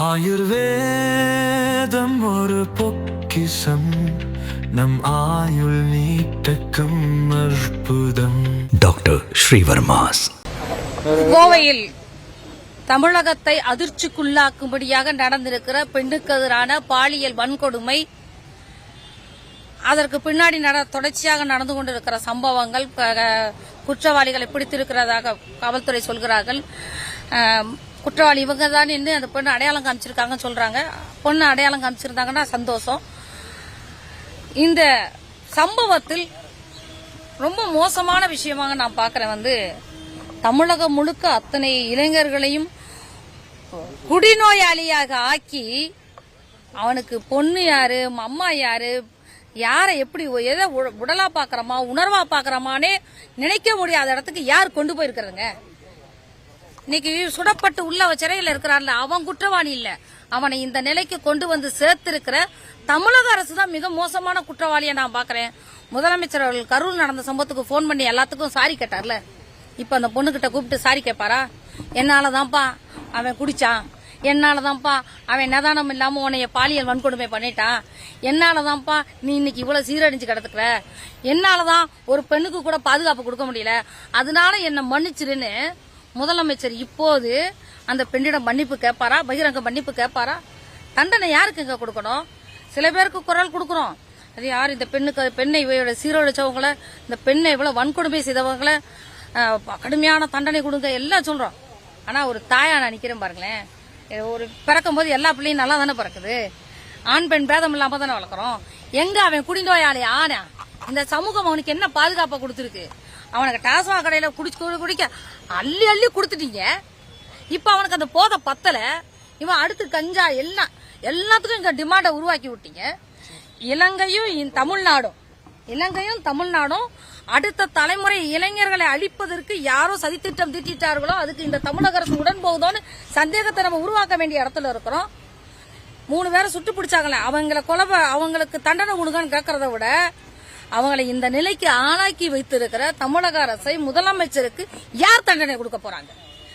ஆயுர்வேதம் ஒரு பொக்கிசம் நம் ஆயுள் நீட்டக்கும் அற்புதம். டாக்டர் ஸ்ரீவர்மாஸ். கோவையில் தமிழகத்தை அதிர்ச்சிக்குள்ளாக்கும்படியாக நடந்திருக்கிற பெண்ணுக்கு எதிரான பாலியல் வன்கொடுமை அதற்கு பின்னாடி நட தொடர்ச்சியாக நடந்து கொண்டிருக்கிற சம்பவங்கள் குற்றவாளிகளை பிடித்திருக்கிறதாக காவல்துறை சொல்கிறார்கள். குற்றவாளி இவங்க தான் நின்று அந்த பொண்ணு அடையாளம் காமிச்சிருக்காங்கன்னு சொல்றாங்க. பொண்ணு அடையாளம் காமிச்சிருந்தாங்கன்னா சந்தோஷம். இந்த சம்பவத்தில் ரொம்ப மோசமான விஷயமாக நான் பார்க்கறேன். வந்து தமிழகம் முழுக்க அத்தனை இளைஞர்களையும் குடிநோயாளியாக ஆக்கி அவனுக்கு பொண்ணு யாரு அம்மா யாரு யாரை எப்படி எதை உடலா பாக்குறோமா உணர்வா பாக்குறோமானே நினைக்க முடியாத இடத்துக்கு யார் கொண்டு போயிருக்கிறதுங்க? இன்னைக்கு சுடப்பட்டு உள்ள சிறையில் இருக்கிறான்ல. அவன் குற்றவாளி இல்ல. அவனை இந்த நிலைக்கு கொண்டு வந்து சேர்த்திருக்கிற தமிழக அரசு தான் மிக மோசமான குற்றவாளியை நான் பாக்குறேன். முதலமைச்சர் அவர்கள் கரூர் நடந்த சம்பவத்துக்கு போன் பண்ணி எல்லாத்துக்கும் சாரி கேட்டார்ல. இப்ப அந்த பொண்ணுகிட்ட கூப்பிட்டு சாரி கேட்பாரா என்னாலதான்ப்பா அவன் குடிச்சான். என்னாலதான்ப்பா அவன் நிதானம் இல்லாம உன்னைய பாலியல் வன்கொடுமை பண்ணிட்டான். என்னாலதான்ப்பா நீ இன்னைக்கு இவ்வளவு சீரடிஞ்சு கிடத்துக்கிற என்னாலதான் ஒரு பெண்ணுக்கு கூட பாதுகாப்பு கொடுக்க முடியல. அதனால என்ன மன்னிச்சிருன்னு முதலமைச்சர் இப்போது அந்த பெண்ணிடம் மன்னிப்பு கேட்பாரா? பகிரங்க மன்னிப்பு கேட்பாரா? தண்டனை யாருக்கு இங்க கொடுக்கணும்? சில பேருக்கு குரல் கொடுக்குறோம். அது யார்? இந்த பெண்ணுக்கு பெண்ணை இவையோட சீரழிச்சவங்களை இந்த பெண்ணை இவ்வளவு வன்கொடுமை செய்தவங்களை கடுமையான தண்டனை கொடுங்க எல்லாம் சொல்றோம். ஆனா ஒரு தாயா நான் நிக்கிறேன் பாருங்களேன். ஒரு பிறக்கும் போது எல்லா பிள்ளையும் நல்லா தானே பிறக்குது? ஆண் பெண் பேதம் இல்லாம தானே வளர்க்குறோம். எங்க அவன் குடிநோயாளி? ஆனா இந்த சமூகம் அவனுக்கு என்ன பாதுகாப்பை கொடுத்துருக்கு? அவனுக்கு டாஸ்மாக் கடையில் குடிச்சு குடிக்க அள்ளி அள்ளி கொடுத்துட்டீங்க. இப்போ அவனுக்கு அந்த போதை பத்தலை. இவன் அடுத்து கஞ்சா எல்லாம் எல்லாத்துக்கும் இங்கே டிமாண்டை உருவாக்கி விட்டீங்க. இலங்கையும் தமிழ்நாடும் இலங்கையும் தமிழ்நாடும் அடுத்த தலைமுறை இளைஞர்களை அழிப்பதற்கு யாரோ சதித்திட்டம் தீட்டிட்டார்களோ அதுக்கு இந்த தமிழக அரசு உடன் போகுதோன்னு சந்தேகத்தை நம்ம உருவாக்க வேண்டிய இடத்துல இருக்கிறோம். மூணு பேரை சுட்டு பிடிச்சாங்களே அவங்கள கொலை அவங்களுக்கு தண்டனை கொடுங்கன்னு கேட்கறத விட அவங்களை இந்த நிலைக்கு ஆளாக்கி வைத்திருக்கிற தமிழக அரசை முதலமைச்சருக்கு யார் தண்டனை கொடுக்க போறாங்க?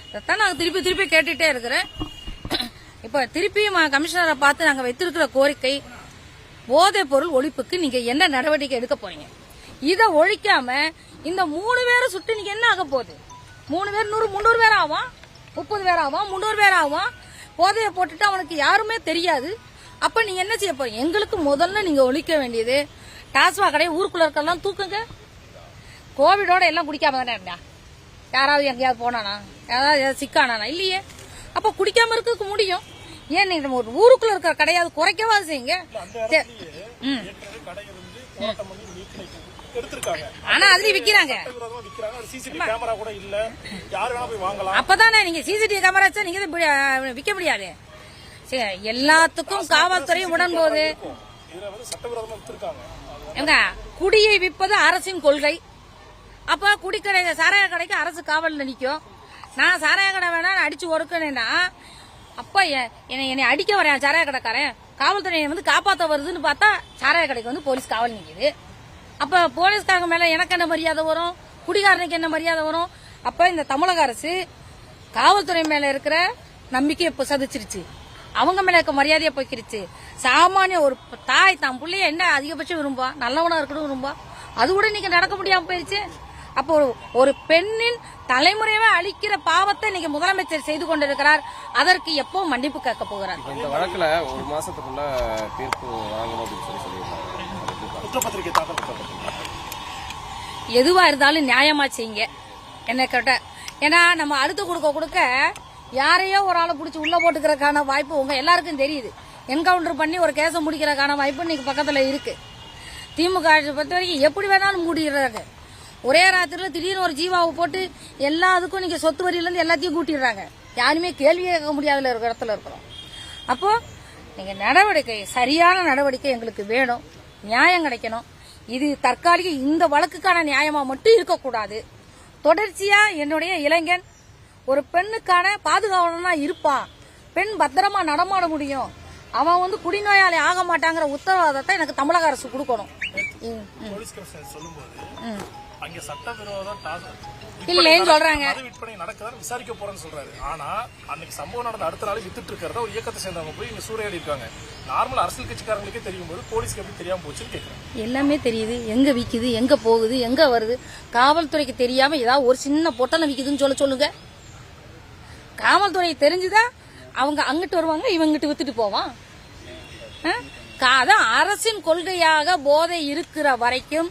அதைத்தான் நாங்கள் திருப்பி திருப்பி கேட்டுட்டே இருக்கிறேன். இப்போ திருப்பியும் கமிஷனரை பார்த்து நாங்கள் வைத்திருக்கிற கோரிக்கை போதைப் பொருள் ஒழிப்புக்கு நீங்க என்ன நடவடிக்கை எடுக்க போறீங்க? இதை ஒழிக்காம இந்த மூணு பேரை சுட்டு நீங்க என்ன ஆக போகுது? மூணு பேர் நூறு முந்நூறு பேர் ஆகும் முப்பது பேர் ஆகும் முந்நூறு பேர் ஆகும் போதையை போட்டுட்டு அவனுக்கு யாருமே தெரியாது. அப்ப நீங்க என்ன செய்ய போறீங்க? எங்களுக்கு முதல்ல நீங்க ஒழிக்க வேண்டியது டாஸ்மாக் கடையை ஊருக்குள்ள இருக்கலாம் தூக்குங்க. கோவிடோட எல்லாம் குடிக்காம தானே இருந்தா யாராவது எங்கேயாவது போனானா? யாராவது சிக்கானானா? இல்லையே. அப்ப குடிக்காம இருக்க முடியும். ஏன் நீங்க ஒரு ஊருக்குள்ள இருக்கிற கடையாவது குறைக்கவா செய்யுங்க? ஆனா அதுலயும் விக்கிறாங்க. அப்பதானே நீங்க சிசிடிவி கேமரா வச்சா நீங்க விக்க முடியாது. எல்லாத்துக்கும் காவல்துறையும் உடன் ஏங்க எங்க? குடியை விற்பது அரசின் கொள்கை. அப்ப குடிக்கடை சாராய கடைக்கு அரசு காவலில் நிற்கும் நான் சாராய கடை வேணா அடிச்சு ஒடுக்கணும்னா அப்ப என்னை என்னை அடிக்க வரேன் சாராய கடைக்காரன். காவல்துறை வந்து காப்பாற்ற வருதுன்னு பார்த்தா சாராய கடைக்கு வந்து போலீஸ் காவல் நிற்குது அப்ப போலீஸ்காரங்க மேல எனக்கு என்ன மரியாதை வரும்? குடிகாரனுக்கு என்ன மரியாதை வரும்? அப்ப இந்த தமிழக அரசு காவல்துறை மேல இருக்கிற நம்பிக்கையை இப்ப சதிச்சிருச்சு அவங்க மேல இருக்க மரியாதையை போய்க்கிருச்சு. சாமானிய ஒரு தாய் தான் பிள்ளைய என்ன அதிகபட்சம் விரும்பா நல்லவனா இருக்கணும் விரும்பா அது கூட இன்னைக்கு நடக்க முடியாம போயிருச்சு. அப்போ ஒரு- பெண்ணின் தலைமுறையவே அழிக்கிற பாவத்தை இன்னைக்கு முதலமைச்சர் செய்து கொண்டிருக்கிறார். அதற்கு எப்போ மன்னிப்பு கேட்க போகிறார். இந்த வழக்குல ஒரு மாசத்துக்குள்ள தீர்ப்பு அப்படின்னு சொல்லி சொல்லியிருக்காங்க. எதுவா இருந்தாலும் நியாயமா செய்யுங்க. என்ன கேட்ட ஏன்னா நம்ம அடுத்து கொடுக்க கொடுக்க யாரையோ ஒரு ஆளை பிடிச்சி உள்ள போட்டுக்கிறக்கான வாய்ப்பு உங்க எல்லாருக்கும் தெரியுது. என்கவுண்டர் பண்ணி ஒரு கேஸை முடிக்கிறக்கான வாய்ப்பு இன்னைக்கு பக்கத்துல இருக்கு. திமுக ஆட்சி பொறுத்த வரைக்கும் எப்படி வேணாலும் மூடிடுறாங்க. ஒரே ராத்திரில திடீர்னு ஒரு ஜீவாவை போட்டு எல்லாத்துக்கும் நீங்க சொத்து வரியிலேருந்து எல்லாத்தையும் கூட்டிடுறாங்க. யாருமே கேள்வி கேட்க முடியாதுல இருக்கிற இடத்துல இருக்கிறோம். அப்போ நீங்க நடவடிக்கை சரியான நடவடிக்கை எங்களுக்கு வேணும். நியாயம் கிடைக்கணும். இது தற்காலிக இந்த வழக்குக்கான நியாயமா மட்டும் இருக்கக்கூடாது. தொடர்ச்சியா என்னுடைய இளைஞன் ஒரு பெண்ணுக்கான பாதுகாவலனா இருப்பான் பெண் பத்திரமா நடமாட முடியும். அவன் வந்து குடிநோயாளி ஆக மாட்டாங்கிற உத்தரவாதத்தை எனக்கு தமிழக அரசு கொடுக்கணும். இல்லைன்னு சொல்றாங்க? விற்பனை நடக்குதான்னு விசாரிக்க போறேன்னு சொல்றாரு. ஆனா அன்னைக்கு சம்பவம் நடந்த அடுத்த நாள் வித்துட்டு இருக்கிறத ஒரு இயக்கத்தை சேர்ந்தவங்க போய் இங்க சூறையாடி இருக்காங்க. நார்மல் அரசியல் கட்சிக்காரங்களுக்கே தெரியும் போது போலீஸ்க்கு எப்படி தெரியாம போச்சுன்னு கேக்குறேன். எல்லாமே தெரியுது. எங்க விக்குது? எங்க போகுது? எங்க வருது? காவல்துறைக்கு தெரியாம ஏதாவது ஒரு சின்ன பொட்டலம் விக்குதுன்னு சொல்ல சொல்லுங்க. காவல்துறை தெரிஞ்சுதான் அவங்க அங்கிட்டு வருவாங்க இவங்கிட்டு வித்துட்டு போவான். அதான் அரசின் கொள்கையாக போதை இருக்கிற வரைக்கும்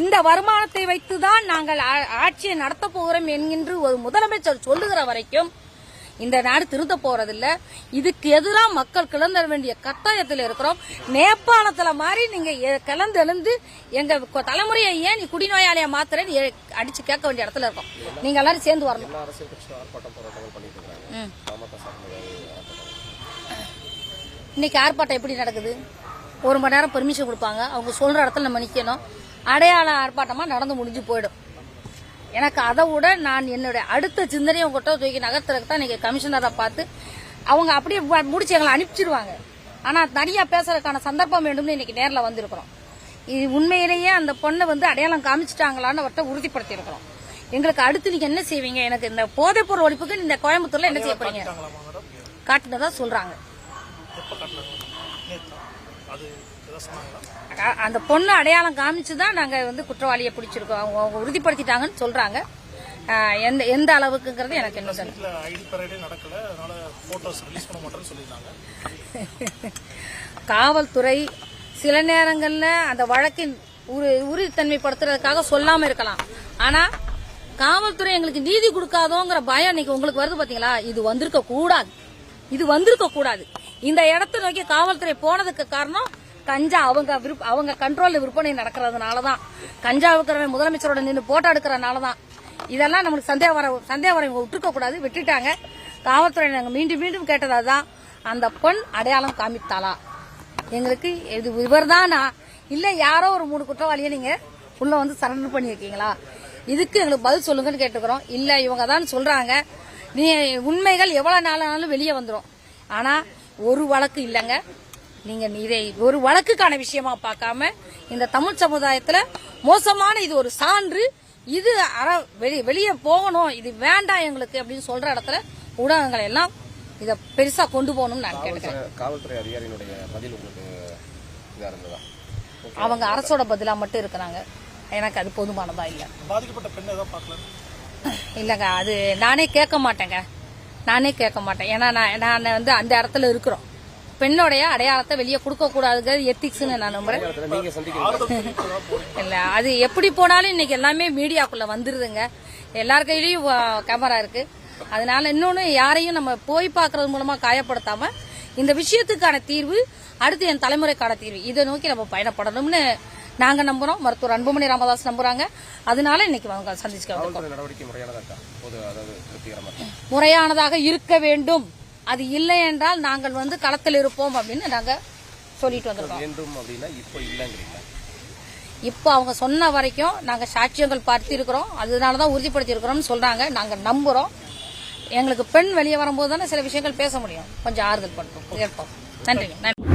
இந்த வருமானத்தை வைத்துதான் நாங்கள் ஆட்சியை நடத்த போகிறோம் என்கின்ற ஒரு முதலமைச்சர் சொல்லுகிற வரைக்கும் இந்த நாடு திருந்த போறதில்ல. இதுக்கு எதிராக மக்கள் கிளந்த வேண்டிய கட்டாயத்தில் இருக்கிறோம். நேபாளத்துல மாதிரி நீங்க எ- கிளந்து எழுந்து எங்க தலைமுறையை ஏன் நீ குடிநோயாளியா மாத்துறேன்னு அடிச்சு கேட்க வேண்டிய இடத்துல இருக்கோம். நீங்க எல்லாரும் சேர்ந்து வரணும். இன்னைக்கு ஆர்ப்பாட்டம் எப்படி நடக்குது? ஒரு மணி நேரம் பெர்மிஷன் கொடுப்பாங்க. அவங்க சொல்ற இடத்துல நம்ம நிக்கணும். அடையாள ஆர்ப்பாட்டமா நடந்து முடிஞ்சு போயிடும். எனக்கு அதை விட நான் என்னுடைய அடுத்த சிந்தனையை உங்ககிட்ட தூக்கி நகர்த்துறதுக்கு தான் இன்னைக்கு கமிஷனரை பார்த்து அவங்க அப்படியே முடிச்சு எங்களை அனுப்பிச்சிடுவாங்க ஆனா தனியா பேசுறதுக்கான சந்தர்ப்பம் வேண்டும்னு இன்னைக்கு நேர்ல வந்திருக்கிறோம். இது உண்மையிலேயே அந்த பொண்ணை வந்து அடையாளம் காமிச்சிட்டாங்களான்னு அவர்கிட்ட உறுதிப்படுத்தி இருக்கிறோம் எங்களுக்கு அடுத்து நீங்க என்ன செய்வீங்க? எனக்கு இந்த போதைப் பொருள் ஒழிப்புக்கு இந்த கோயம்புத்தூர்ல என்ன செய்ய போறீங்க? காட்டுனதா சொல்றாங்க. அந்த பொண்ணு அடையாளம் காமிச்சு தான் நாங்க வந்து குற்றவாளியை பிடிச்சிருக்கோம். அவங்க அவங்க உறுதிப்படுத்திட்டாங்கன்னு சொல்றாங்க. அஹ் எந்த எந்த அளவுக்குங்கிறது எனக்கு என்ன சொல்லியிருந்தாங்க. காவல்துறை சில நேரங்கள்ல அந்த வழக்கின் உறு உறுதித்தன்மைப்படுத்துறதுக்காக சொல்லாம இருக்கலாம். ஆனா காவல்துறை எங்களுக்கு நீதி கொடுக்காதோங்கிற பயம் இன்னைக்கு உங்களுக்கு வருது பாத்தீங்களா? இது வந்திருக்க கூடாது இது வந்திருக்க கூடாது இந்த இடத்தை நோக்கி காவல்துறை போனதுக்கு காரணம் கஞ்சா அவங்க விருப்ப- அவங்க கண்ட்ரோல்ல விற்பனை நடக்கிறதுனாலதான். கஞ்சா விற்கிறவன் முதலமைச்சரோட நின்று போட்டோ எடுக்கிறதுனாலதான். இதெல்லாம் நம்மளுக்கு சந்தேக வர சந்தேக வர இவங்க விட்டுருக்க கூடாது விட்டுட்டாங்க. காவல்துறை நாங்கள் மீண்டும் மீண்டும் கேட்டது தான் அந்த பெண் அடையாளம் காமித்தாளா. எங்களுக்கு இது இவர்தானா? இல்லை யாரோ ஒரு மூணு குற்றவாளியை நீங்கள் உள்ள வந்து சரண்டர் பண்ணியிருக்கீங்களா? இதுக்கு எங்களுக்கு பதில் சொல்லுங்கன்னு கேட்டுக்கிறோம். இல்லை இவங்க தான் சொல்கிறாங்க நீ உண்மைகள் எவ்வளோ நாளானாலும் வெளியே வந்துடும் ஆனால் ஒரு வழக்கு இல்லைங்க. நீங்க இதை ஒரு வழக்குக்கான விஷயமா பார்க்காம இந்த தமிழ் சமுதாயத்துல மோசமான இது ஒரு சான்று. இது அற- வெளி- வெளியே போகணும் இது வேண்டாம் எங்களுக்கு அப்படின்னு சொல்ற இடத்துல ஊடகங்கள் எல்லாம் இத பெருசா கொண்டு போகணும்னு நான் கேட்டுக்கிறேன். காவல்துறை அதிகாரியினுடைய பதில் உங்களுக்கு இதா இருந்ததா? அவங்க அரசோட பதிலா மட்டும் இருக்கிறாங்க. எனக்கு அது போதுமானதா இல்ல. பாதிக்கப்பட்ட பெண் ஏதாவது பார்க்கல? இல்லங்க அது நானே கேட்க மாட்டேங்க. நானே கேட்க மாட்டேன். ஏன்னா நான் நான் வந்து அந்த இடத்துல இருக்கிறோம். பெண்ணுடைய அடையாளத்தை வெளியே கொடுக்க கூடாதுங்கிறது எத்திக்ஸ்னு நான் நம்புறேன். இல்ல அது எப்படி போனாலும் இன்னைக்கு எல்லாமே மீடியாக்குள்ள வந்துருதுங்க. எல்லார் கையிலயும் கேமரா இருக்கு. அதனால இன்னொன்னு யாரையும் நம்ம போய் பார்க்கறது மூலமா காயப்படுத்தாம இந்த விஷயத்துக்கான தீர்வு அடுத்து என் தலைமுறைக்கான தீர்வு இதை நோக்கி நம்ம பயணப்படணும்னு நாங்க நம்புறோம். மருத்துவர் அன்புமணி ராமதாஸ் நம்புறாங்க. அதனால இன்னைக்கு அவங்க சந்திச்சுக்க முறையானதாக இருக்க வேண்டும். அது இல்லை என்றால் நாங்கள் வந்து களத்தில் இருப்போம் அப்படின்னு நாங்க சொல்லிட்டு வந்திருக்கோம். வேண்டும் அப்படின்னா இப்போ அவங்க சொன்ன வரைக்கும் நாங்க சாட்சியங்கள் பார்த்து இருக்கிறோம் அதனாலதான் உறுதிப்படுத்தி இருக்கிறோம்னு சொல்றாங்க. நாங்க நம்புறோம். எங்களுக்கு பெண் வெளியே வரும்போது தானே சில விஷயங்கள் பேச முடியும். கொஞ்சம் ஆறுதல் பண்ணுறோம் ஏற்போம் நன்றிங்க. நன்றி.